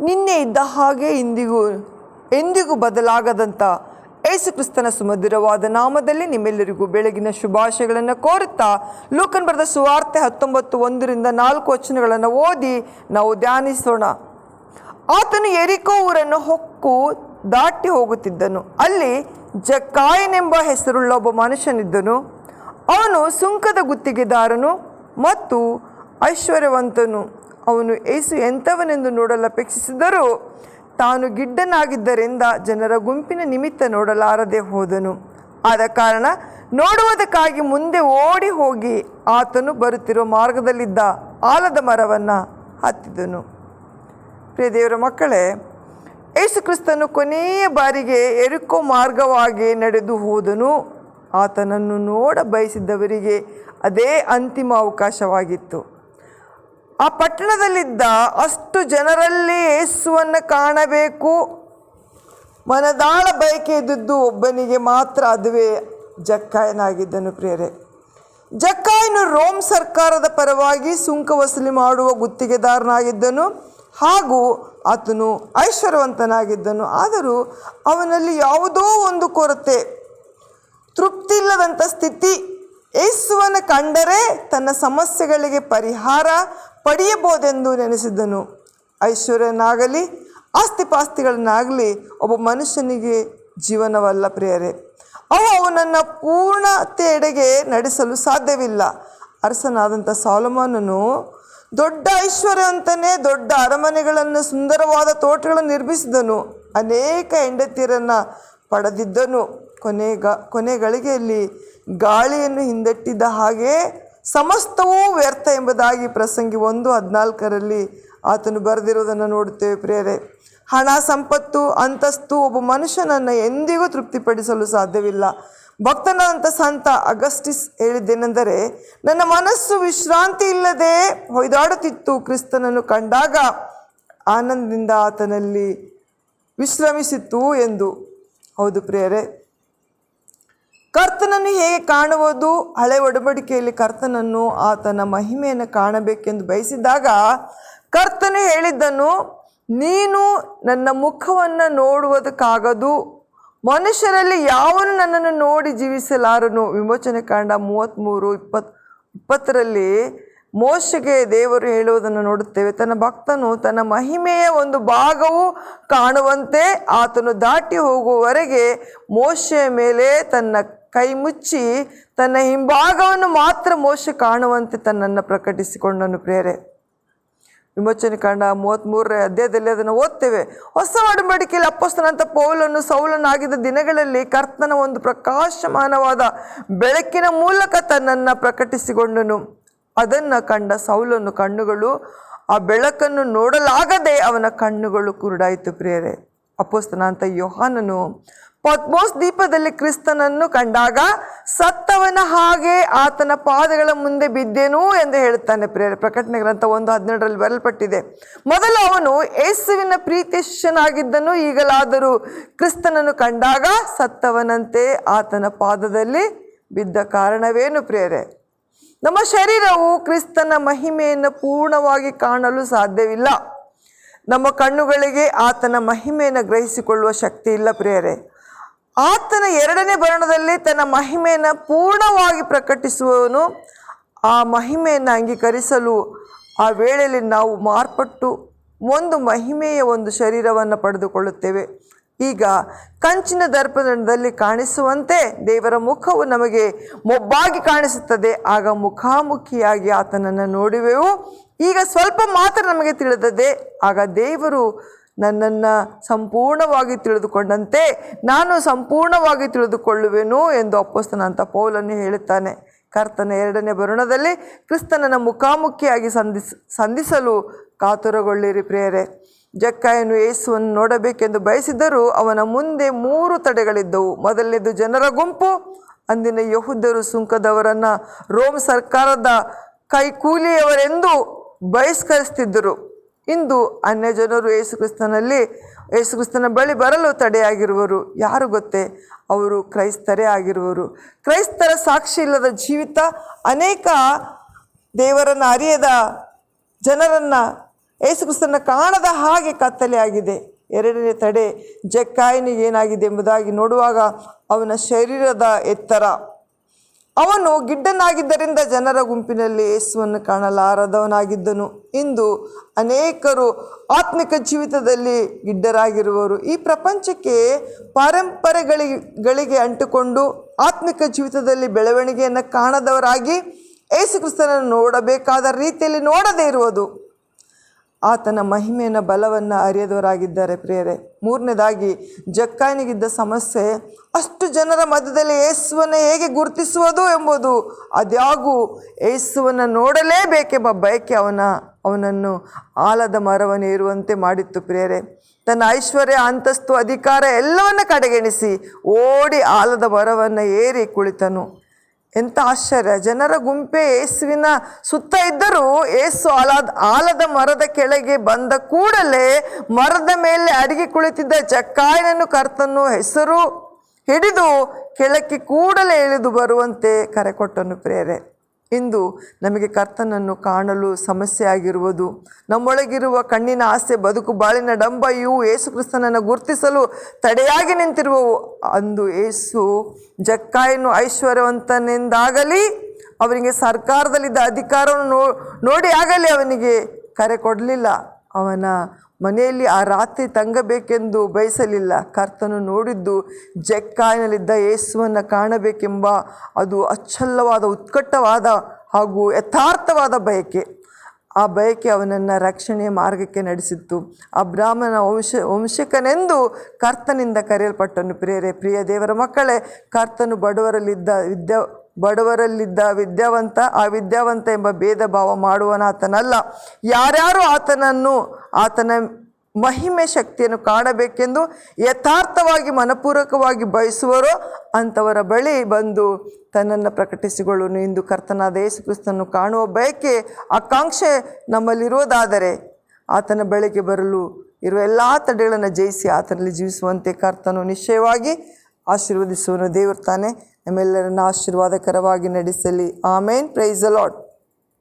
ನಿನ್ನೆ ಇದ್ದ ಹಾಗೆ ಇಂದಿಗೂ, ಎಂದಿಗೂ ಬದಲಾಗದಂಥ ಯೇಸುಕ್ರಿಸ್ತನ ಸುಮಧುರವಾದ ನಾಮದಲ್ಲಿ ನಿಮ್ಮೆಲ್ಲರಿಗೂ ಬೆಳಗಿನ ಶುಭಾಶಯಗಳನ್ನು ಕೋರುತ್ತಾ, ಲೂಕನ್ ಬರೆದ ಸುವಾರ್ತೆ ಹತ್ತೊಂಬತ್ತು ಒಂದರಿಂದ ನಾಲ್ಕು ವಚನಗಳನ್ನು ಓದಿ ನಾವು ಧ್ಯಾನಿಸೋಣ. ಆತನು ಎರಿಕೋ ಊರನ್ನು ಹೊಕ್ಕು ದಾಟಿ ಹೋಗುತ್ತಿದ್ದನು. ಅಲ್ಲಿ ಜಕ್ಕಾಯನೆಂಬ ಹೆಸರುಳ್ಳ ಒಬ್ಬ ಮನುಷ್ಯನಿದ್ದನು. ಅವನು ಸುಂಕದ ಗುತ್ತಿಗೆದಾರನು ಮತ್ತು ಐಶ್ವರ್ಯವಂತನು. ಅವನು ಏಸು ಎಂಥವನೆಂದು ನೋಡಲು ಅಪೇಕ್ಷಿಸಿದರೂ ತಾನು ಗಿಡ್ಡನಾಗಿದ್ದರಿಂದ ಜನರ ಗುಂಪಿನ ನಿಮಿತ್ತ ನೋಡಲಾರದೆ ಹೋದನು. ಆದ ಕಾರಣ ನೋಡುವುದಕ್ಕಾಗಿ ಮುಂದೆ ಓಡಿ ಹೋಗಿ ಆತನು ಬರುತ್ತಿರುವ ಮಾರ್ಗದಲ್ಲಿದ್ದ ಆಲದ ಮರವನ್ನು ಹತ್ತಿದನು. ಪ್ರಿಯ ದೇವರ ಮಕ್ಕಳೇ ಯೇಸು ಕ್ರಿಸ್ತನು ಕೊನೆಯ ಬಾರಿಗೆ ಎರುಕೋ ಮಾರ್ಗವಾಗಿ ನಡೆದು ಹೋದನು. ಆತನನ್ನು ನೋಡ ಬಯಸಿದ್ದವರಿಗೆ ಅದೇ ಅಂತಿಮ ಅವಕಾಶವಾಗಿತ್ತು. ಆ ಪಟ್ಟಣದಲ್ಲಿದ್ದ ಅಷ್ಟು ಜನರಲ್ಲಿ ಯೇಸುವನ್ನು ಕಾಣಬೇಕು. ಮನದಾಳ ಬಯಕೆ ಇದ್ದದ್ದು ಒಬ್ಬನಿಗೆ ಮಾತ್ರ ಅದುವೇ ಜಕ್ಕಾಯನಾಗಿದ್ದನು ಪ್ರಿಯರೇ. ಜಕ್ಕಾಯನು ರೋಮ್ ಸರ್ಕಾರದ ಪರವಾಗಿ ಸುಂಕ ವಸೂಲಿ ಮಾಡುವ ಗುತ್ತಿಗೆದಾರನಾಗಿದ್ದನು ಹಾಗೂ ಆತನು ಐಶ್ವರ್ಯವಂತನಾಗಿದ್ದನು. ಆದರೂ ಅವನಲ್ಲಿ ಯಾವುದೋ ಒಂದು ಕೊರತೆ ತೃಪ್ತಿ ಇಲ್ಲದಂಥ ಸ್ಥಿತಿ. ಯೇಸುವನ್ನು ಕಂಡರೆ ತನ್ನ ಸಮಸ್ಯೆಗಳಿಗೆ ಪರಿಹಾರ ಪಡೆಯಬಹುದೆಂದು ನೆನೆಸಿದ್ದನು ಐಶ್ವರ್ಯನಾಗಲಿ ಆಸ್ತಿಪಾಸ್ತಿಗಳನ್ನಾಗಲಿ ಒಬ್ಬ ಮನುಷ್ಯನಿಗೆ ಜೀವನವಲ್ಲ ಪ್ರಿಯರೇ. ಅವು ಅವನನ್ನು ಪೂರ್ಣತೆಯೆಡೆಗೆ ನಡೆಸಲು ಸಾಧ್ಯವಿಲ್ಲ. ಅರಸನಾದಂಥ ಸಾಲಮಾನನು ದೊಡ್ಡ ಐಶ್ವರ್ಯವಂತನೇ ದೊಡ್ಡ ಅರಮನೆಗಳನ್ನು, ಸುಂದರವಾದ ತೋಟಗಳನ್ನು ನಿರ್ಮಿಸಿದನು. ಅನೇಕ ಹೆಂಡತಿಯರನ್ನು ಪಡೆದಿದ್ದನು. ಕೊನೆಗ, ಕೊನೆಗಳಿಗೆಯಲ್ಲಿ ಗಾಳಿಯನ್ನು ಹಿಂದಟ್ಟಿದ್ದ ಹಾಗೆ ಸಮಸ್ತವೂ ವ್ಯರ್ಥ ಎಂಬುದಾಗಿ ಪ್ರಸಂಗಿ ಒಂದು ಹದಿನಾಲ್ಕರಲ್ಲಿ ಆತನು ಬರೆದಿರುವುದನ್ನು ನೋಡುತ್ತೇವೆ ಪ್ರಿಯರೇ. ಹಣ, ಸಂಪತ್ತು, ಅಂತಸ್ತು, ಒಬ್ಬ ಮನುಷ್ಯನನ್ನು ಎಂದಿಗೂ ತೃಪ್ತಿಪಡಿಸಲು ಸಾಧ್ಯವಿಲ್ಲ. ಭಕ್ತನಾದಂಥ ಸಂತ ಅಗಸ್ಟಿಸ್ ಹೇಳಿದ್ದೇನೆಂದರೆ, ನನ್ನ ಮನಸ್ಸು ವಿಶ್ರಾಂತಿ ಇಲ್ಲದೆ ಹೊಯ್ದಾಡುತ್ತಿತ್ತು. ಕ್ರಿಸ್ತನನ್ನು ಕಂಡಾಗ ಆನಂದದಿಂದ ಆತನಲ್ಲಿ ವಿಶ್ರಮಿಸಿತ್ತು ಎಂದು. ಹೌದು ಪ್ರಿಯರೇ. ಕರ್ತನನ್ನು ಹೇಗೆ ಕಾಣುವುದು? ಹಳೆ ಒಡಂಬಡಿಕೆಯಲ್ಲಿ ಕರ್ತನನ್ನು ಆತನ ಮಹಿಮೆಯನ್ನು ಕಾಣಬೇಕೆಂದು ಬಯಸಿದಾಗ ಕರ್ತನು ಹೇಳಿದ್ದನು ನೀನು ನನ್ನ ಮುಖವನ್ನು ನೋಡುವುದಕ್ಕಾಗದು. ಮನುಷ್ಯರಲ್ಲಿ ಯಾವನು ನನ್ನನ್ನು ನೋಡಿ ಜೀವಿಸಲಾರನು? ವಿಮೋಚನೆ ಕಾಂಡ ಮೂವತ್ತ್ಮೂರು ಇಪ್ಪತ್, ಇಪ್ಪತ್ತರಲ್ಲಿ ಮೋಶೆಗೆ ದೇವರು ಹೇಳುವುದನ್ನು ನೋಡುತ್ತೇವೆ. ತನ್ನ ಭಕ್ತನು ತನ್ನ ಮಹಿಮೆಯ ಒಂದು ಭಾಗವು ಕಾಣುವಂತೆ ಆತನು ದಾಟಿ ಹೋಗುವವರೆಗೆ ಮೋಶೆಯ ಮೇಲೆ ತನ್ನ ಕೈ ಮುಚ್ಚಿ ತನ್ನ ಹಿಂಭಾಗವನ್ನು ಮಾತ್ರ ಮೋಶೆ ಕಾಣುವಂತೆ ತನ್ನನ್ನು ಪ್ರಕಟಿಸಿಕೊಂಡನು ಪ್ರೇರೆ ವಿಮೋಚನೆ ಕಂಡ ಮೂವತ್ತ್ಮೂರರ ಅಧ್ಯಾಯದಲ್ಲಿ ಅದನ್ನು ಓದ್ತೇವೆ. ಹೊಸ ಒಡಂಬಡಿಕೆಯಲ್ಲಿ ಅಪ್ಪಸ್ತನಂತ ಪೌಲನ್ನು ಸೌಲನಾಗಿದ್ದ ದಿನಗಳಲ್ಲಿ ಕರ್ತನ ಒಂದು ಪ್ರಕಾಶಮಾನವಾದ ಬೆಳಕಿನ ಮೂಲಕ ತನ್ನನ್ನು ಪ್ರಕಟಿಸಿಕೊಂಡನು. ಅದನ್ನು ಕಂಡ ಸೌಲನ್ನು ಕಣ್ಣುಗಳು, ಆ ಬೆಳಕನ್ನು ನೋಡಲಾಗದೆ ಅವನ ಕಣ್ಣುಗಳು ಕುರುಡಾಯಿತು ಪ್ರಿಯರೇ. ಅಪ್ಪಸ್ತನ ಯೋಹಾನನು ಪದ್ಮೋಸ್ ದೀಪದಲ್ಲಿ ಕ್ರಿಸ್ತನನ್ನು ಕಂಡಾಗ ಸತ್ತವನ ಹಾಗೆ ಆತನ ಪಾದಗಳ ಮುಂದೆ ಬಿದ್ದೇನು ಎಂದು ಹೇಳುತ್ತಾನೆ. ಪ್ರೇರ ಪ್ರಕಟಣೆ ಗ್ರಂಥ ಒಂದು ಹದಿನೇಳರಲ್ಲಿ ಬರಲ್ಪಟ್ಟಿದೆ ಮೊದಲು ಅವನು ಯೇಸುವಿನ ಪ್ರೀತಿ ಶಿಷ್ಯನಾಗಿದ್ದನು ಈಗಲಾದರೂ ಕ್ರಿಸ್ತನನ್ನು ಕಂಡಾಗ ಸತ್ತವನಂತೆ ಆತನ ಪಾದದಲ್ಲಿ ಬಿದ್ದ ಕಾರಣವೇನು ಪ್ರೇರೆ ನಮ್ಮ ಶರೀರವು ಕ್ರಿಸ್ತನ ಮಹಿಮೆಯನ್ನು ಪೂರ್ಣವಾಗಿ ಕಾಣಲು ಸಾಧ್ಯವಿಲ್ಲ. ನಮ್ಮ ಕಣ್ಣುಗಳಿಗೆ ಆತನ ಮಹಿಮೆಯನ್ನು ಗ್ರಹಿಸಿಕೊಳ್ಳುವ ಶಕ್ತಿ ಇಲ್ಲ ಪ್ರಿಯರೇ. ಆತನ ಎರಡನೇ ಬರಣದಲ್ಲಿ ತನ್ನ ಮಹಿಮೆಯನ್ನು ಪೂರ್ಣವಾಗಿ ಪ್ರಕಟಿಸುವವನು ಆ ಮಹಿಮೆಯನ್ನು ಅಂಗೀಕರಿಸಲು ಆ ವೇಳೆಯಲ್ಲಿ ನಾವು ಮಾರ್ಪಟ್ಟು ಒಂದು ಮಹಿಮೆಯ ಒಂದು ಶರೀರವನ್ನು ಪಡೆದುಕೊಳ್ಳುತ್ತೇವೆ. ಈಗ ಕಂಚಿನ ದರ್ಪಣದಲ್ಲಿ ಕಾಣಿಸುವಂತೆ ದೇವರ ಮುಖವು ನಮಗೆ ಮೊಬ್ಬಾಗಿ ಕಾಣಿಸುತ್ತದೆ. ಆಗ ಮುಖಾಮುಖಿಯಾಗಿ ಆತನನ್ನು ನೋಡುವೆವು. ಈಗ ಸ್ವಲ್ಪ ಮಾತ್ರ ನಮಗೆ ತಿಳಿದದೆ ಆಗ ದೇವರು ನನ್ನನ್ನು ಸಂಪೂರ್ಣವಾಗಿ ತಿಳಿದುಕೊಂಡಂತೆ ನಾನು ಸಂಪೂರ್ಣವಾಗಿ ತಿಳಿದುಕೊಳ್ಳುವೆನು ಎಂದು ಅಪ್ಪಸ್ತನಂತ ಪೌಲನ್ನು ಹೇಳುತ್ತಾನೆ. ಕರ್ತನ ಎರಡನೇ ಬರುಣದಲ್ಲಿ ಕ್ರಿಸ್ತನನ್ನು ಮುಖಾಮುಖಿಯಾಗಿ ಸಂಧಿಸ್, ಸಂಧಿಸಲು ಕಾತುರಗೊಳ್ಳಿರಿ ಪ್ರಿಯರೇ. ಜಕ್ಕಾಯನು ಯೇಸುವನ್ನು ನೋಡಬೇಕೆಂದು ಬಯಸಿದ್ದರೂ ಅವನ ಮುಂದೆ ಮೂರು ತಡೆಗಳಿದ್ದವು. ಮೊದಲನೇದು ಜನರ ಗುಂಪು, ಅಂದಿನ ಯಹುದ್ದರು ಸುಂಕದವರನ್ನು ರೋಮ್ ಸರ್ಕಾರದ ಕೈಕೂಲಿಯವರೆಂದು ಬಹಿಷ್ಕರಿಸ್ತಿದ್ದರು. ಇಂದು ಅನ್ಯ ಜನರು ಯೇಸುಕ್ರಿಸ್ತನಲ್ಲಿ ಯೇಸುಕ್ರಿಸ್ತನ ಬಳಿ ಬರಲು ತಡೆಯಾಗಿರುವರು. ಯಾರು ಗೊತ್ತೇ? ಅವರು ಕ್ರೈಸ್ತರೇ ಆಗಿರುವರು. ಕ್ರೈಸ್ತರ ಸಾಕ್ಷಿ ಇಲ್ಲದ ಜೀವಿತ ಅನೇಕ ದೇವರನ್ನು ಅರಿಯದ ಜನರನ್ನು ಯೇಸುಕ್ರಿಸ್ತನ ಕಾಣದ ಹಾಗೆ ಕತ್ತಲೆಯಾಗಿದೆ ಎರಡನೇ ತಡೆ ಜಕ್ಕಾಯನಿಗೆ ಏನಾಗಿದೆ ಎಂಬುದಾಗಿ ನೋಡುವಾಗ ಅವನ ಶರೀರದ ಎತ್ತರ ಅವನು ಗಿಡ್ಡನಾಗಿದ್ದರಿಂದ ಜನರ ಗುಂಪಿನಲ್ಲಿ ಯೇಸುವನ್ನು ಕಾಣಲಾರದವನಾಗಿದ್ದನು. ಇಂದು ಅನೇಕರು ಆತ್ಮಿಕ ಜೀವಿತದಲ್ಲಿ ಗಿಡ್ಡರಾಗಿರುವರು. ಈ ಪ್ರಪಂಚಕ್ಕೆ ಪರಂಪರೆಗಳಿಗೆ ಅಂಟಿಕೊಂಡು ಆತ್ಮಿಕ ಜೀವಿತದಲ್ಲಿ ಬೆಳವಣಿಗೆಯನ್ನು ಕಾಣದವರಾಗಿ ಯೇಸುಕ್ರಿಸ್ತನನ್ನು ನೋಡಬೇಕಾದ ರೀತಿಯಲ್ಲಿ ನೋಡದೇ ಇರುವುದು. ಆತನ ಮಹಿಮೆಯನ್ನು ಬಲವನ್ನು ಅರಿಯದವರಾಗಿದ್ದಾರೆ ಪ್ರಿಯರೇ. ಮೂರನೇದಾಗಿ ಜಕ್ಕಾಯನಿಗಿದ್ದ ಸಮಸ್ಯೆ ಅಷ್ಟು ಜನರ ಮಧ್ಯದಲ್ಲಿ ಯೇಸುವನ್ನು ಹೇಗೆ ಗುರುತಿಸುವುದು ಎಂಬುದು. ಅದ್ಯಾಗೂ ಏಸುವನ್ನು ನೋಡಲೇಬೇಕೆಂಬ ಬಯಕೆ ಅವನ, ಅವನನ್ನು ಆಲದ ಮರವನ್ನು ಇರುವಂತೆ ಮಾಡಿತ್ತು ಪ್ರಿಯರೇ. ತನ್ನ ಐಶ್ವರ್ಯ, ಅಂತಸ್ತು, ಅಧಿಕಾರ ಎಲ್ಲವನ್ನ ಕಡೆಗೆಣಿಸಿ ಓಡಿ ಆಲದ ಮರವನ್ನು ಏರಿ ಕುಳಿತನು. ಎಂಥ ಆಶ್ಚರ್ಯ. ಜನರ ಗುಂಪೆ ಏಸುವಿನ ಸುತ್ತ ಇದ್ದರೂ ಏಸು ಆಲದ ಆಲದ ಮರದ ಕೆಳಗೆ ಬಂದ ಕೂಡಲೇ ಮರದ ಮೇಲೆ ಅಡಿಗೆ ಕುಳಿತಿದ್ದ ಚಕ್ಕಾಯನನ್ನು ಕರ್ತನು ಹೆಸರು ಹಿಡಿದು ಕೆಳಕ್ಕೆ ಕೂಡಲೇ ಇಳಿದು ಬರುವಂತೆ ಕರೆ ಕೊಟ್ಟನು ಪ್ರೇರೆ ಇಂದು ನಮಗೆ ಕರ್ತನನ್ನು ಕಾಣಲು ಸಮಸ್ಯೆ ಆಗಿರುವುದು ನಮ್ಮೊಳಗಿರುವ ಕಣ್ಣಿನ ಆಸೆ, ಬದುಕು, ಬಾಳಿನ ಡಂಬ, ಇವು ಏಸು ಕ್ರಿಸ್ತನನ್ನು ಗುರುತಿಸಲು ತಡೆಯಾಗಿ ನಿಂತಿರುವವು. ಅಂದು ಏಸು ಜಕ್ಕಾಯನು ಐಶ್ವರ್ಯವಂತನೆಂದಾಗಲಿ, ಅವನಿಗೆ ಸರ್ಕಾರದಲ್ಲಿದ್ದ ಅಧಿಕಾರವನ್ನು ನೋಡಿ ಆಗಲಿ, ಅವನಿಗೆ ಕರೆ ಕೊಡಲಿಲ್ಲ. ಅವನ ಮನೆಯಲ್ಲಿ ಆ ರಾತ್ರಿ ತಂಗಬೇಕೆಂದು ಬಯಸಲಿಲ್ಲ. ಕರ್ತನು ನೋಡಿದ್ದು ಜಕ್ಕಾಯಿನಲ್ಲಿದ್ದ ಯೇಸುವನ್ನು ಕಾಣಬೇಕೆಂಬ ಅದು ಅಚ್ಚಲ್ಲವಾದ, ಉತ್ಕಟವಾದ ಹಾಗೂ ಯಥಾರ್ಥವಾದ ಬಯಕೆ. ಆ ಬಯಕೆ ಅವನನ್ನು ರಕ್ಷಣೆಯ ಮಾರ್ಗಕ್ಕೆ ನಡೆಸಿತ್ತು. ಅಬ್ರಾಹ್ಮನ ವಂಶ, ವಂಶಕನೆಂದು ಕರ್ತನಿಂದ ಕರೆಯಲ್ಪಟ್ಟನು. ಪ್ರಿಯರೇ, ಪ್ರಿಯ ದೇವರ ಮಕ್ಕಳೇ, ಕರ್ತನು ಬಡವರಲ್ಲಿದ್ದ ವಿದ್ಯ, ಬಡವರಲ್ಲಿದ್ದ ವಿದ್ಯಾವಂತ, ಆ ವಿದ್ಯಾವಂತ ಎಂಬ ಭೇದ ಭಾವ ಮಾಡುವನಾತನಲ್ಲ. ಯಾರ್ಯಾರು ಆತನನ್ನು ಆತನ ಮಹಿಮೆ ಶಕ್ತಿಯನ್ನು ಕಾಣಬೇಕೆಂದು ಯಥಾರ್ಥವಾಗಿ ಮನಪೂರ್ವಕವಾಗಿ ಬಯಸುವರೋ ಅಂಥವರ ಬಳಿ ಬಂದು ತನ್ನನ್ನು ಪ್ರಕಟಿಸಿಕೊಳ್ಳುವನು ಇಂದು ಕರ್ತನಾದ ಯೇಸುಕ್ರಿಸ್ತನನ್ನು ಕಾಣುವ ಬಯಕೆ, ಆಕಾಂಕ್ಷೆ ನಮ್ಮಲ್ಲಿರುವುದಾದರೆ ಆತನ ಬಳಿಗೆ ಬರಲು ಇರುವ ಎಲ್ಲ ತಡೆಗಳನ್ನು ಜಯಿಸಿ ಆತನಲ್ಲಿ ಜೀವಿಸುವಂತೆ ಕರ್ತನು ನಿಶ್ಚಯವಾಗಿ ಆಶೀರ್ವದಿಸುವನು. ದೇವರು ತಾನೆ ನಮ್ಮೆಲ್ಲರನ್ನು ಆಶೀರ್ವಾದಕರವಾಗಿ ನಡೆಸಲಿ. ಆಮೇನ್. Praise Lord